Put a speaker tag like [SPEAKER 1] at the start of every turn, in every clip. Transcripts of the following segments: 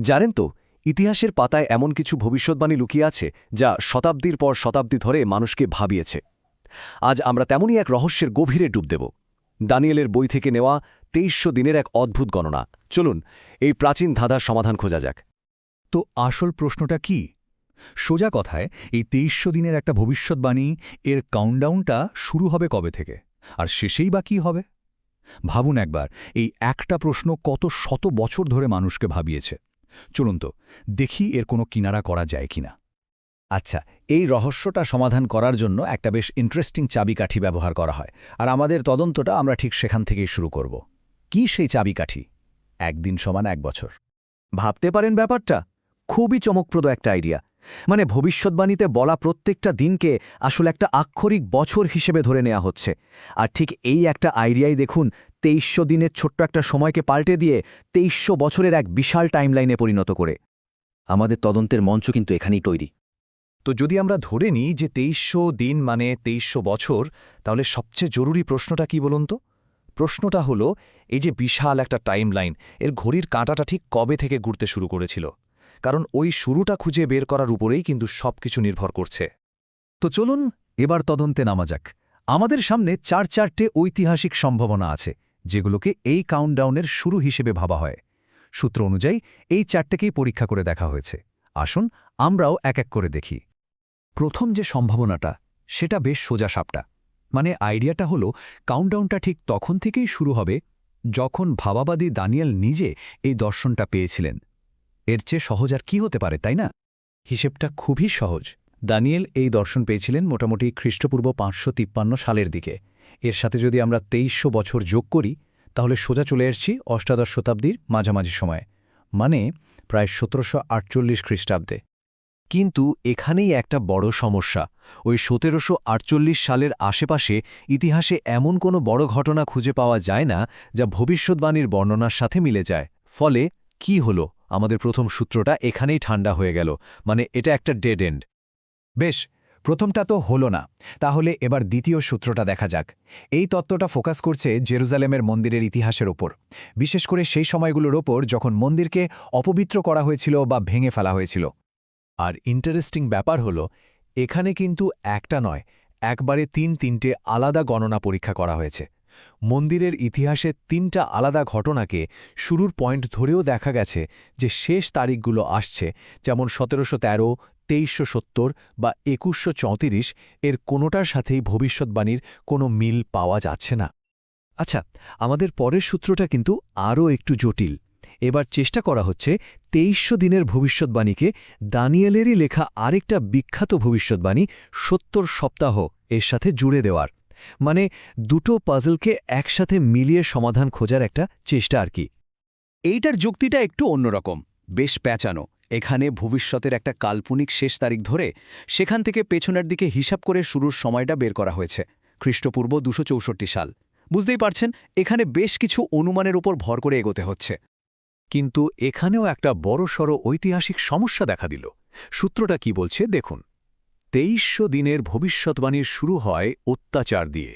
[SPEAKER 1] জানেন তো, ইতিহাসের পাতায় এমন কিছু ভবিষ্যৎবাণী লুকিয়ে আছে যা শতাব্দীর পর শতাব্দী ধরে মানুষকে ভাবিয়েছে। আজ আমরা তেমনই এক রহস্যের গভীরে ডুব দেব। দানিয়েলের বই থেকে নেওয়া তেইশশো দিনের এক অদ্ভুত গণনা। চলুন, এই প্রাচীন ধাঁধার সমাধান খোঁজা যাক।
[SPEAKER 2] তো আসল প্রশ্নটা কি? সোজা কথায়, এই তেইশশো দিনের একটা ভবিষ্যৎবাণী, এর কাউন্টডাউনটা শুরু হবে কবে থেকে? আর শেষেই বা কী হবে? ভাবুন একবার, এই একটা প্রশ্ন কত শত বছর ধরে মানুষকে ভাবিয়েছে। চলুন তো, দেখি এর কোনো কিনারা করা যায় কিনা।
[SPEAKER 3] আচ্ছা এই রহস্যটা সমাধান করার জন্য একটা বেশ ইন্টারেস্টিং চাবিকাঠি ব্যবহার করা হয়, আর আমাদের তদন্তটা আমরা ঠিক সেখান থেকেই শুরু করব। কি সেই চাবিকাঠি? একদিন সমান এক বছর।
[SPEAKER 1] ভাবতে পারেন ব্যাপারটা? খুবই চমকপ্রদ একটা আইডিয়া মানে ভবিষ্যৎবাণীতে বলা প্রত্যেকটা দিনকে আসলে একটা আক্ষরিক বছর হিসেবে ধরে নেওয়া হচ্ছে। আর ঠিক এই একটা আইডিয়াই দেখুন, তেইশশো দিনের ছোট্ট একটা সময়কে পাল্টে দিয়ে তেইশশো বছরের এক বিশাল টাইমলাইনে পরিণত করে। আমাদের তদন্তের মঞ্চ কিন্তু এখানেই তৈরি।
[SPEAKER 2] তো যদি আমরা ধরে নিই যে তেইশশো দিন মানে তেইশশো বছর, তাহলে সবচেয়ে জরুরি প্রশ্নটা কি বলুন তো? প্রশ্নটা হলো, এই যে বিশাল একটা টাইমলাইন, এর ঘড়ির কাঁটাটা ঠিক কবে থেকে ঘুরতে শুরু করেছিল? কারণ ওই শুরুটা খুঁজে বের করার উপরেই কিন্তু সবকিছু নির্ভর করছে।
[SPEAKER 4] তো চলুন, এবার তদন্তে নামা যাক। আমাদের সামনে চার চারটে ঐতিহাসিক সম্ভাবনা আছে, যেগুলোকে এই কাউন্টডাউনের শুরু হিসেবে ভাবা হয়। সূত্র অনুযায়ী, এই চারটেকেই পরীক্ষা করে দেখা হয়েছে। আসুন, আমরাও এক এক করে দেখি। প্রথম যে সম্ভাবনাটা, সেটা বেশ সোজা সাপটা। মানে আইডিয়াটা হলো কাউন্টডাউনটা ঠিক তখন থেকেই শুরু হবে, যখন ভাবাবাদী দানিয়েল নিজে এই দর্শনটা পেয়েছিলেন। এর চেয়ে সহজ আর কি হতে পারে, তাই না? হিসেবটা খুবই সহজ। দানিয়েল এই দর্শন পেয়েছিলেন মোটামুটি খ্রিস্টপূর্ব পাঁচশো তিপ্পান্ন সালের দিকে। এর সাথে যদি আমরা তেইশশো বছর যোগ করি, তাহলে সোজা চলে এসছি অষ্টাদশ শতাব্দীর মাঝামাঝি সময়ে মানে প্রায় সতেরোশো আটচল্লিশ খ্রিস্টাব্দে।
[SPEAKER 1] কিন্তু এখানেই একটা বড় সমস্যা। ওই সতেরোশো আটচল্লিশ সালের আশেপাশে ইতিহাসে এমন কোনো বড় ঘটনা খুঁজে পাওয়া যায় না, যা ভবিষ্যৎবাণীর বর্ণনার সাথে মিলে যায়। ফলে কি হলো? আমাদের প্রথম সূত্রটা এখানেই ঠান্ডা হয়ে গেল মানে এটা একটা ডেড এন্ড
[SPEAKER 4] বেশ, প্রথমটা তো হলো না, তাহলে এবার দ্বিতীয় সূত্রটা দেখা যাক। এই তত্ত্বটা ফোকাস করছে জেরুজালেমের মন্দিরের ইতিহাসের ওপর বিশেষ করে সেই সময়গুলোর ওপর যখন মন্দিরকে অপবিত্র করা হয়েছিল বা ভেঙে ফেলা হয়েছিল।
[SPEAKER 1] আর ইন্টারেস্টিং ব্যাপার হল, এখানে কিন্তু একটা নয়, একবারে তিন তিনটে আলাদা গণনা পরীক্ষা করা হয়েছে। মন্দিরের ইতিহাসে তিনটা আলাদা ঘটনাকে শুরুর পয়েন্ট ধরেও দেখা গেছে যে শেষ তারিখগুলো আসছে, যেমন সতেরোশো তেরো, তেইশশো সত্তর বা একুশশো চৌত্রিশ, এর কোনোটার সাথেই ভবিষ্যৎবাণীর কোনো মিল পাওয়া যাচ্ছে না। আচ্ছা আমাদের পরের সূত্রটা কিন্তু আরও একটু জটিল। এবার চেষ্টা করা হচ্ছে তেইশশো দিনের ভবিষ্যৎবাণীকে দানিয়েলেরই লেখা আরেকটা বিখ্যাত ভবিষ্যৎবাণী সত্তর সপ্তাহ এর সাথে জুড়ে দেওয়ার। মানে দুটো পাজলকে একসাথে মিলিয়ে সমাধান খোঁজার একটা চেষ্টা আর কি।
[SPEAKER 4] এইটার যুক্তিটা একটু অন্যরকম, বেশ প্যাঁচানো। এখানে ভবিষ্যতের একটা কাল্পনিক শেষ তারিখ ধরে সেখান থেকে পেছনের দিকে হিসাব করে শুরুর সময়টা বের করা হয়েছে, খ্রিস্টপূর্ব দুশো সাল। বুঝতেই পারছেন, এখানে বেশ কিছু অনুমানের উপর ভর করে এগোতে হচ্ছে।
[SPEAKER 1] কিন্তু এখানেও একটা বড়সড় ঐতিহাসিক সমস্যা দেখা দিল। সূত্রটা কি বলছে দেখুন। তেইশশো দিনের ভবিষ্যৎবাণীর শুরু হয় অত্যাচার দিয়ে।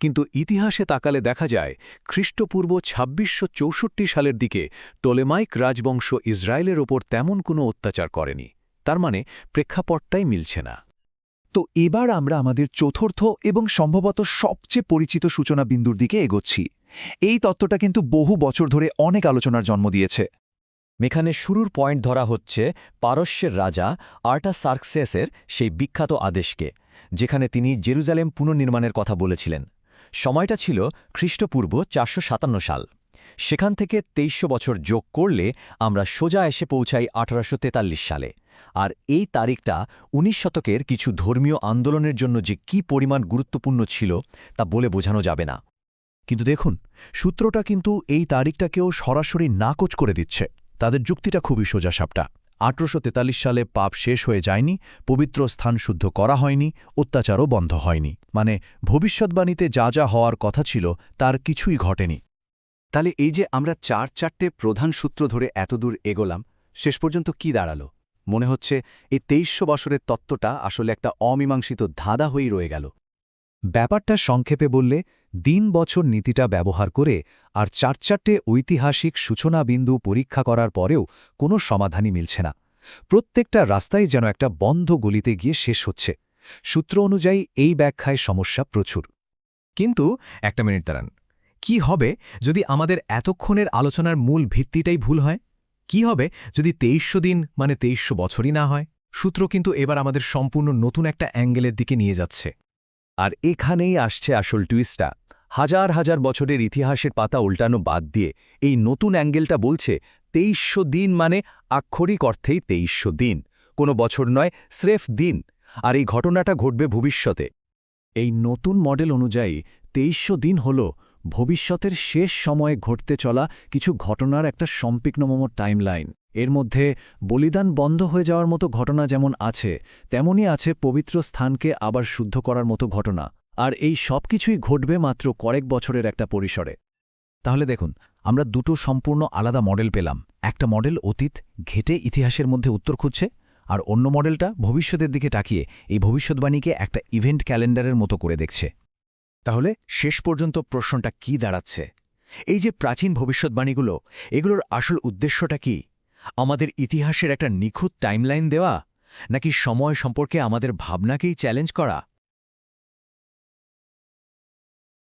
[SPEAKER 1] কিন্তু ইতিহাসে তাকালে দেখা যায়, খ্রিস্টপূর্ব ছাব্বিশশো সালের দিকে টোলেমাইক রাজবংশ ইসরায়েলের ওপর তেমন কোনো অত্যাচার করেনি। তার মানে প্রেক্ষাপটটাই মিলছে না।
[SPEAKER 4] তো এবার আমরা আমাদের চতুর্থ এবং সম্ভবত সবচেয়ে পরিচিত সূচনা বিন্দুর দিকে এগোচ্ছি। এই তত্ত্বটা কিন্তু বহু বছর ধরে অনেক আলোচনার জন্ম দিয়েছে।
[SPEAKER 1] এখানে শুরুর পয়েন্ট ধরা হচ্ছে পারস্যের রাজা আর্টা সার্কসেসের সেই বিখ্যাত আদেশকে, যেখানে তিনি জেরুজালেম পুনর্নির্মাণের কথা বলেছিলেন। সময়টা ছিল খ্রিস্টপূর্ব চারশো সাল। সেখান থেকে তেইশশো বছর যোগ করলে আমরা সোজা এসে পৌঁছাই আঠারোশো তেতাল্লিশ সালে। আর এই তারিখটা উনিশ শতকের কিছু ধর্মীয় আন্দোলনের জন্য যে কি পরিমাণ গুরুত্বপূর্ণ ছিল তা বলে বোঝানো যাবে না।
[SPEAKER 4] কিন্তু দেখুন, সূত্রটা কিন্তু এই তারিখটাকেও সরাসরি নাকচ করে দিচ্ছে। তাদের যুক্তিটা খুবই সোজাসাপটা আঠেরোশো সালে পাপ শেষ হয়ে যায়নি, পবিত্র স্থান শুদ্ধ করা হয়নি, অত্যাচারও বন্ধ হয়নি। মানে ভবিষ্যৎবাণীতে যা যা হওয়ার কথা ছিল, তার কিছুই ঘটেনি।
[SPEAKER 1] তাহলে এই যে আমরা চার চারটে প্রধান সূত্র ধরে এতদূর এগোলাম, শেষ পর্যন্ত কি দাঁড়াল? মনে হচ্ছে এই তেইশশো বছরের তত্ত্বটা আসলে একটা অমীমাংসিত ধাঁধা হয়েই রয়ে গেল।
[SPEAKER 4] ব্যাপারটা সংক্ষেপে বললে দিন বছর নীতিটা ব্যবহার করে আর চার চারটে ঐতিহাসিক সূচনা বিন্দু পরীক্ষা করার পরেও কোনো সমাধানই মিলছে না। প্রত্যেকটা রাস্তায় যেন একটা বন্ধ গলিতে গিয়ে শেষ হচ্ছে। সূত্র অনুযায়ী এই ব্যাখ্যায় সমস্যা প্রচুর।
[SPEAKER 1] কিন্তু একটা মিনিট দাঁড়ান, কি হবে যদি আমাদের এতক্ষণের আলোচনার মূল ভিত্তিটাই ভুল হয়? কি হবে যদি তেইশশো দিন মানে তেইশশো বছরই না হয়? সূত্র কিন্তু এবার আমাদের সম্পূর্ণ নতুন একটা অ্যাঙ্গেলের দিকে নিয়ে যাচ্ছে।
[SPEAKER 4] আর এখানেই আসছে আসল টুইস্টটা হাজার হাজার বছরের ইতিহাসের পাতা উল্টানো বাদ দিয়ে এই নতুন অ্যাঙ্গেলটা বলছে তেইশশো দিন মানে আক্ষরিক অর্থেই তেইশশো দিন। কোনো বছর নয়, স্রেফ দিন। আর এই ঘটনাটা ঘটবে ভবিষ্যতে। এই নতুন মডেল অনুযায়ী তেইশশো দিন হল ভবিষ্যতের শেষ সময়ে ঘটতে চলা কিছু ঘটনার একটা সম্পিগ্নমম টাইমলাইন এর মধ্যে বলিদান বন্ধ হয়ে যাওয়ার মতো ঘটনা যেমন আছে, তেমনই আছে পবিত্র স্থানকে আবার শুদ্ধ করার মতো ঘটনা। আর এই সব কিছুই ঘটবে মাত্র কয়েক বছরের একটা পরিসরে। তাহলে দেখুন, আমরা দুটো সম্পূর্ণ আলাদা মডেল পেলাম। একটা মডেল অতীত ঘেটে ইতিহাসের মধ্যে উত্তর খুঁজছে, আর অন্য মডেলটা ভবিষ্যতের দিকে তাকিয়ে এই ভবিষ্যৎবাণীকে একটা ইভেন্ট ক্যালেন্ডারের মতো করে দেখছে। তাহলে শেষ পর্যন্ত প্রশ্নটা কি দাঁড়াচ্ছে? এই যে প্রাচীন ভবিষ্যৎবাণীগুলো এগুলোর আসল উদ্দেশ্যটা কি? আমাদের ইতিহাসের একটা নিখুঁত টাইমলাইন দেওয়া? নাকি সময় সম্পর্কে আমাদের ভাবনাকেই চ্যালেঞ্জ করা?